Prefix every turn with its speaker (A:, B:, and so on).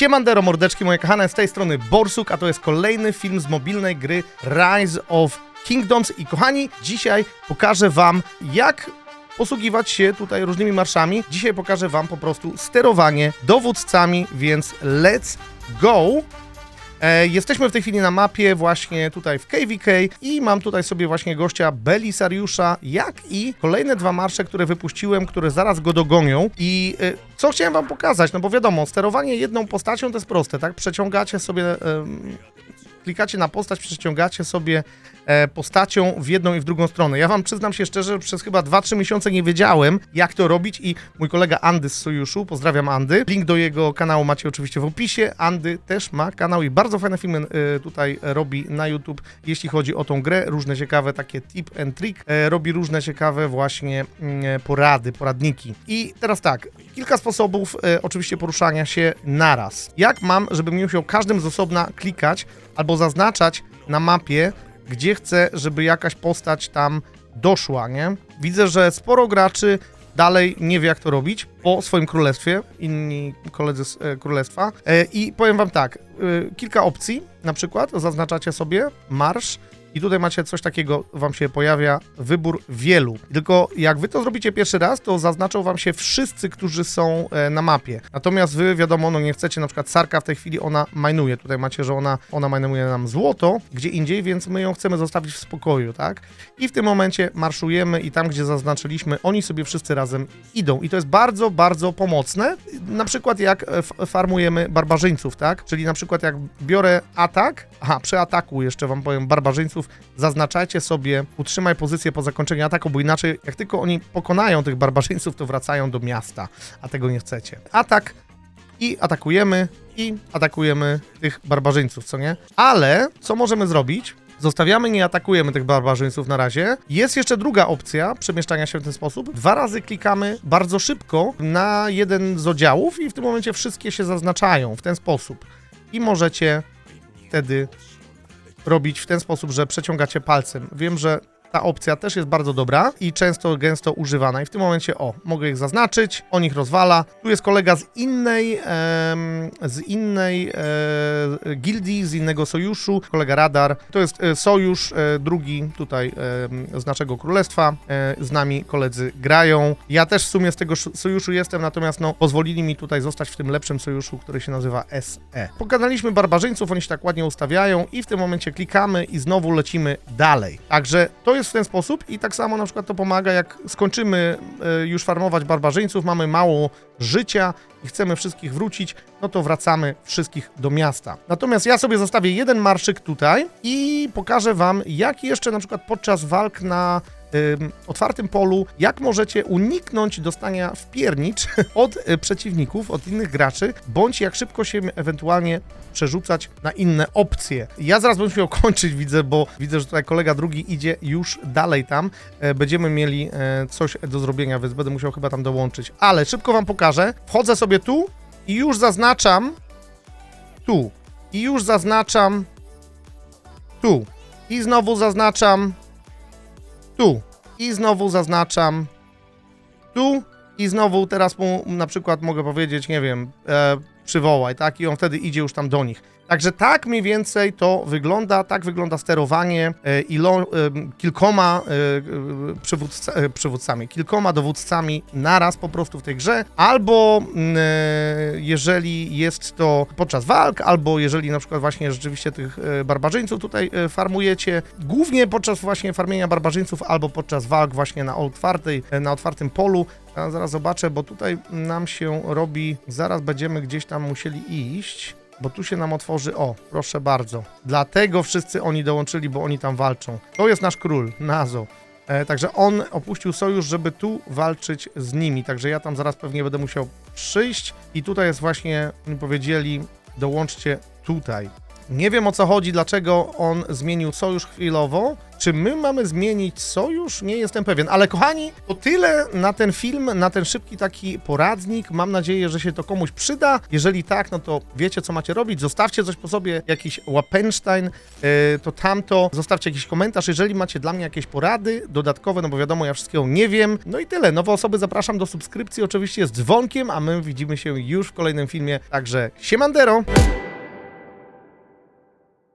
A: Siemandero, mordeczki moje kochane, z tej strony Borsuk, a to jest kolejny film z mobilnej gry Rise of Kingdoms i kochani, dzisiaj pokażę wam jak posługiwać się tutaj różnymi marszami. Dzisiaj pokażę wam po prostu sterowanie dowódcami, więc let's go! E, jesteśmy w tej chwili na mapie właśnie tutaj w KVK i mam tutaj sobie właśnie gościa Belisariusza, jak i kolejne dwa marsze, które wypuściłem, które zaraz go dogonią i e, co chciałem wam pokazać, no bo wiadomo, sterowanie jedną postacią to jest proste, tak? Przeciągacie sobie, em, klikacie na postać, przeciągacie sobie e, postacią w jedną i w drugą stronę. Ja wam przyznam się szczerze, że przez chyba 2-3 miesiące nie wiedziałem, jak to robić i mój kolega Andy z Sojuszu, pozdrawiam Andy, link do jego kanału macie oczywiście w opisie. Andy też ma kanał i bardzo fajne filmy e, tutaj robi na YouTube, jeśli chodzi o tą grę, różne ciekawe takie tip and trick, e, robi różne ciekawe właśnie mm, porady, poradniki. I teraz tak, kilka sposobów e, oczywiście poruszania się naraz. Jak mam, żebym musiał każdym z osobna klikać albo zaznaczać na mapie, gdzie chcę, żeby jakaś postać tam doszła, nie? Widzę, że sporo graczy dalej nie wie, jak to robić po swoim królestwie, inni koledzy z e, królestwa. E, I powiem wam tak, e, kilka opcji, na przykład zaznaczacie sobie marsz i tutaj macie coś takiego, wam się pojawia wybór wielu. Tylko jak wy to zrobicie pierwszy raz, to zaznaczą wam się wszyscy, którzy są e, na mapie. Natomiast wy, wiadomo, no nie chcecie, na przykład Sarka w tej chwili ona majnuje. Tutaj macie, że ona, ona majnuje nam złoto, gdzie indziej, więc my ją chcemy zostawić w spokoju, tak? I w tym momencie marszujemy i tam, gdzie zaznaczyliśmy, oni sobie wszyscy razem idą. I to jest bardzo, bardzo pomocne. Na przykład jak e, farmujemy barbarzyńców, tak? Czyli na przykład jak biorę atak, aha, przy ataku jeszcze wam powiem barbarzyńców, zaznaczajcie sobie, utrzymaj pozycję po zakończeniu ataku, bo inaczej jak tylko oni pokonają tych barbarzyńców, to wracają do miasta, a tego nie chcecie. Atak i atakujemy i atakujemy tych barbarzyńców, co nie? Ale co możemy zrobić? Zostawiamy, nie atakujemy tych barbarzyńców na razie. Jest jeszcze druga opcja przemieszczania się w ten sposób. Dwa razy klikamy bardzo szybko na jeden z oddziałów i w tym momencie wszystkie się zaznaczają w ten sposób. I możecie wtedy robić w ten sposób, że przeciągacie palcem. Wiem, że ta opcja też jest bardzo dobra i często, gęsto używana. I w tym momencie, o, mogę ich zaznaczyć, on ich rozwala. Tu jest kolega z innej, em, z innej e, gildii, z innego sojuszu, kolega Radar. To jest e, sojusz, e, drugi tutaj em, z naszego królestwa. E, z nami koledzy grają. Ja też w sumie z tego sz- sojuszu jestem, natomiast no, pozwolili mi tutaj zostać w tym lepszym sojuszu, który się nazywa SE. Pogadaliśmy barbarzyńców, oni się tak ładnie ustawiają i w tym momencie klikamy i znowu lecimy dalej. Także to jest w ten sposób i tak samo na przykład to pomaga, jak skończymy e, już farmować barbarzyńców, mamy mało życia i chcemy wszystkich wrócić, no to wracamy wszystkich do miasta. Natomiast ja sobie zostawię jeden marszyk tutaj i pokażę wam, jak jeszcze na przykład podczas walk na otwartym polu, jak możecie uniknąć dostania w piernicz od y, przeciwników, od innych graczy, bądź jak szybko się ewentualnie przerzucać na inne opcje. Ja zaraz będę musiał kończyć, widzę, bo widzę, że tutaj kolega drugi idzie już dalej tam. E, Będziemy mieli e, coś do zrobienia, więc będę musiał chyba tam dołączyć. Ale szybko wam pokażę. Wchodzę sobie tu i już zaznaczam tu. I już zaznaczam tu. I znowu zaznaczam tu. I znowu zaznaczam tu. I znowu teraz mu na przykład mogę powiedzieć, nie wiem, e, przywołaj, tak? I on wtedy idzie już tam do nich. Także tak mniej więcej to wygląda, tak wygląda sterowanie e, ilo, e, kilkoma e, przywódca, przywódcami, kilkoma dowódcami naraz po prostu w tej grze, albo mm, jeżeli jest to podczas walk, albo jeżeli na przykład właśnie rzeczywiście tych barbarzyńców tutaj farmujecie, głównie podczas właśnie farmienia barbarzyńców, albo podczas walk właśnie na otwartej, na otwartym polu, ja zaraz zobaczę, bo tutaj nam się robi, zaraz będziemy gdzieś tam musieli iść, bo tu się nam otworzy, o, proszę bardzo. Dlatego wszyscy oni dołączyli, bo oni tam walczą. To jest nasz król, Nazo. E, także on opuścił sojusz, żeby tu walczyć z nimi. Także ja tam zaraz pewnie będę musiał przyjść. I tutaj jest właśnie, oni powiedzieli, dołączcie tutaj. Nie wiem o co chodzi, dlaczego on zmienił sojusz chwilowo. Czy my mamy zmienić sojusz? Nie jestem pewien. Ale kochani, to tyle na ten film, na ten szybki taki poradnik. Mam nadzieję, że się to komuś przyda. Jeżeli tak, no to wiecie, co macie robić. Zostawcie coś po sobie, jakiś łapenstein, yy, to tamto. Zostawcie jakiś komentarz, jeżeli macie dla mnie jakieś porady dodatkowe, no bo wiadomo, ja wszystkiego nie wiem. No i tyle. Nowe osoby zapraszam do subskrypcji, oczywiście z dzwonkiem, a my widzimy się już w kolejnym filmie. Także siemandero!